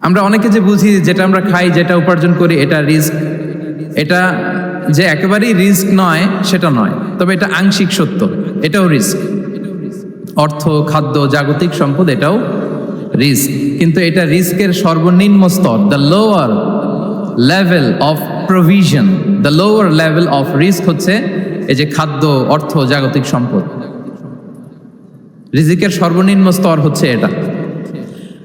আমরা অনেকে যে বুঝি যেটা আমরা খাই, যেটা উপার্জন করি, এটা রিস্ক। এটা যে একেবারেই রিস্ক নয়, সেটা নয়। তবে এটা আংশিক সত্য, এটাও রিস্ক। অর্থ, খাদ্য, জাগতিক সম্পদ, এটাও রিস্ক। কিন্তু এটা রিস্কের সর্বনিম্ন স্তর the lower level of provision the lower level of risk হচ্ছে এই যে খাদ্য, অর্থ, জাগতিক সম্পদ। রিজিকের সর্বনিম্ন স্তর হচ্ছে এটা।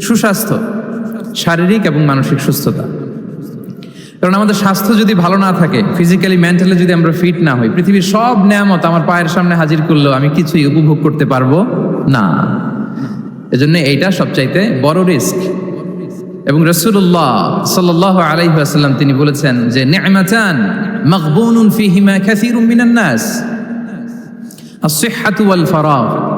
সুস্বাস্থ্য, শারীরিক এবং মানসিক সুস্থতা। কারণ আমাদের স্বাস্থ্য যদি ভালো না থাকে ফিজিক্যালি মেন্টালি যদি আমরা ফিট না হই, পৃথিবীর সব নিয়ামত আমার পায়ের সামনে হাজির করলেও আমি কিছুই উপভোগ করতে পারব না। এজন্য এইটা সবচাইতে বড় রিস্ক এবং রসুল্লাহ সাল্লাহ আলাইসাল্লাম তিনি বলেছেন যে নেমাচান মকবুনুন ফিহিমা কাসীরুম মিনান নাস। as-sihhatu wal ফারাগ।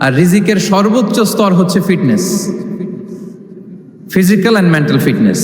আর রিজিকের সর্বোচ্চ স্তর হচ্ছে fitness physical and mental fitness